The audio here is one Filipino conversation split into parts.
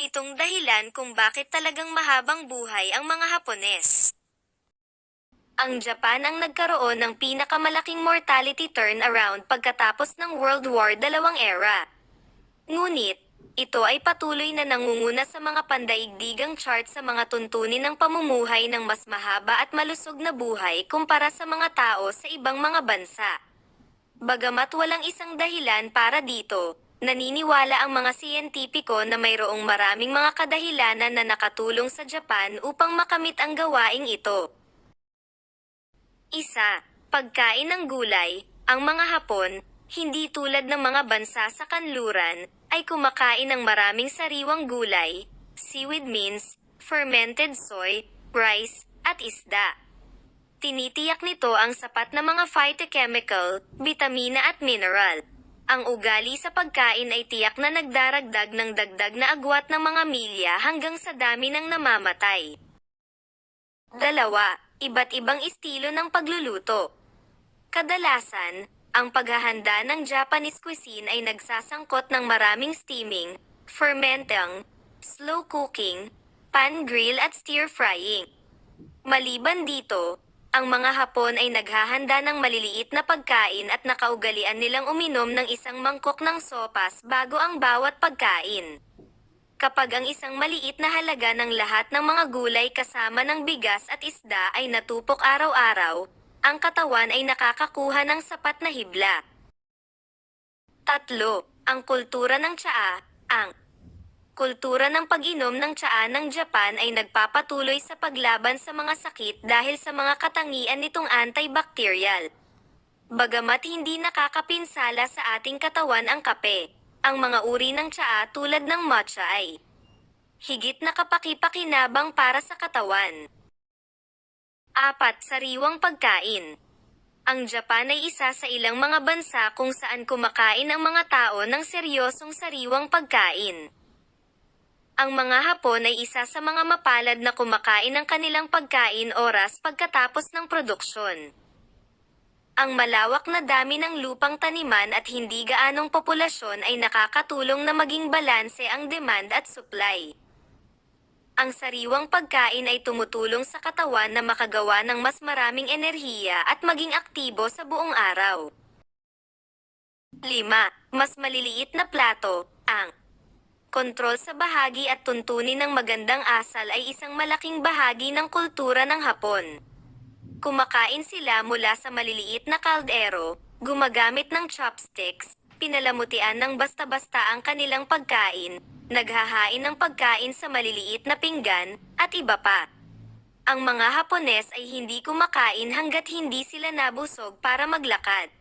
Pitong dahilan kung bakit talagang mahabang buhay ang mga Hapones. Ang Japan ang nagkaroon ng pinakamalaking mortality turnaround pagkatapos ng World War II era. Ngunit, ito ay patuloy na nangunguna sa mga pandaigdigang chart sa mga tuntunin ng pamumuhay ng mas mahaba at malusog na buhay kumpara sa mga tao sa ibang mga bansa. Bagamat walang isang dahilan para dito, naniniwala ang mga siyentipiko na mayroong maraming mga kadahilanan na nakatulong sa Japan upang makamit ang gawaing ito. Isa, pagkain ng gulay, ang mga Hapon, hindi tulad ng mga bansa sa kanluran, ay kumakain ng maraming sariwang gulay, seaweed mince, fermented soy, rice, at isda. Tinitiyak nito ang sapat na mga phytochemical, bitamina at mineral. Ang ugali sa pagkain ay tiyak na nagdaragdag ng dagdag na agwat ng mga milya hanggang sa dami ng namamatay. Dalawa, iba't ibang estilo ng pagluluto. Kadalasan, ang paghahanda ng Japanese cuisine ay nagsasangkot ng maraming steaming, fermenting, slow cooking, pan grill at stir frying. Maliban dito, ang mga Hapon ay naghahanda ng maliliit na pagkain at nakaugalian nilang uminom ng isang mangkok ng sopas bago ang bawat pagkain. Kapag ang isang maliit na halaga ng lahat ng mga gulay kasama ng bigas at isda ay natupok araw-araw, ang katawan ay nakakakuha ng sapat na hibla. Tatlo, ang kultura ng tsaa, ang kultura ng pag-inom ng tsaa ng Japan ay nagpapatuloy sa paglaban sa mga sakit dahil sa mga katangian nitong antibacterial. Bagamat hindi nakakapinsala sa ating katawan ang kape, ang mga uri ng tsaa tulad ng matcha ay higit na kapakipakinabang para sa katawan. Apat, sariwang pagkain. Ang Japan ay isa sa ilang mga bansa kung saan kumakain ang mga tao ng seryosong sariwang pagkain. Ang mga Hapon ay isa sa mga mapalad na kumakain ng kanilang pagkain oras pagkatapos ng produksyon. Ang malawak na dami ng lupang taniman at hindi gaanong populasyon ay nakakatulong na maging balanse ang demand at supply. Ang sariwang pagkain ay tumutulong sa katawan na makagawa ng mas maraming enerhiya at maging aktibo sa buong araw. 5. Mas maliliit na plato, ang kontrol sa bahagi at tuntunin ng magandang asal ay isang malaking bahagi ng kultura ng Hapon. Kumakain sila mula sa maliliit na kaldero, gumagamit ng chopsticks, pinalamutian ng basta-basta ang kanilang pagkain, naghahain ng pagkain sa maliliit na pinggan, at iba pa. Ang mga Hapones ay hindi kumakain hanggat hindi sila nabusog para maglakad.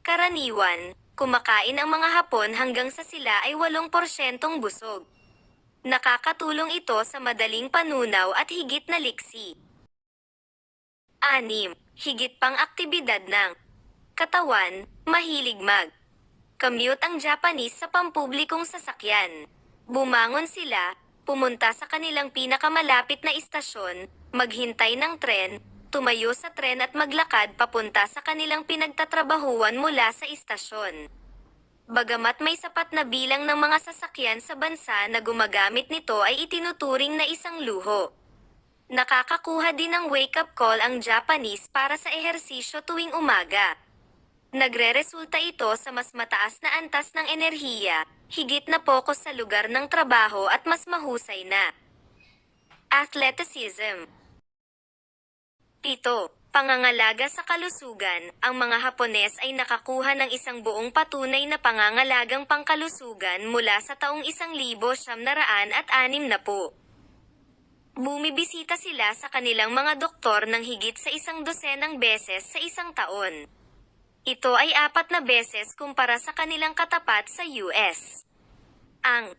Karaniwan, kumakain ang mga Hapon hanggang sa sila ay 8% busog. Nakakatulong ito sa madaling panunaw at higit na liksi. 6. Higit pang aktibidad ng katawan, mahilig mag. Commute ang Japanese sa pampublikong sasakyan. Bumangon sila, pumunta sa kanilang pinakamalapit na istasyon, maghintay ng tren, tumayo sa tren at maglakad papunta sa kanilang pinagtatrabahuan mula sa istasyon. Bagamat may sapat na bilang ng mga sasakyan sa bansa na gumagamit nito ay itinuturing na isang luho. Nakakakuha din ng wake-up call ang Japanese para sa ehersisyo tuwing umaga. Nagre-resulta ito sa mas mataas na antas ng enerhiya, higit na pokus sa lugar ng trabaho at mas mahusay na. Athleticism 7. Pangangalaga sa kalusugan, ang mga Hapones ay nakakuha ng isang buong patunay na pangangalagang pangkalusugan mula sa taong 1960 at 60. Bumibisita sila sa kanilang mga doktor ng higit sa isang dosenang beses sa isang taon. Ito ay apat na beses kumpara sa kanilang katapat sa US. Ang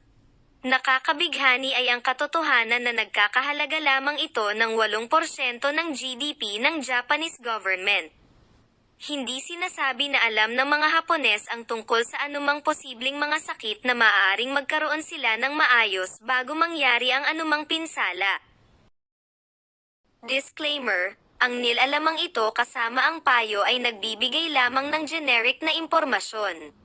nakakabighani ay ang katotohanan na nagkakahalaga lamang ito ng 8% ng GDP ng Japanese government. Hindi sinasabi na alam ng mga Hapones ang tungkol sa anumang posibleng mga sakit na maaaring magkaroon sila ng maayos bago mangyari ang anumang pinsala. Disclaimer, ang nilalamang ito kasama ang payo ay nagbibigay lamang ng generic na impormasyon.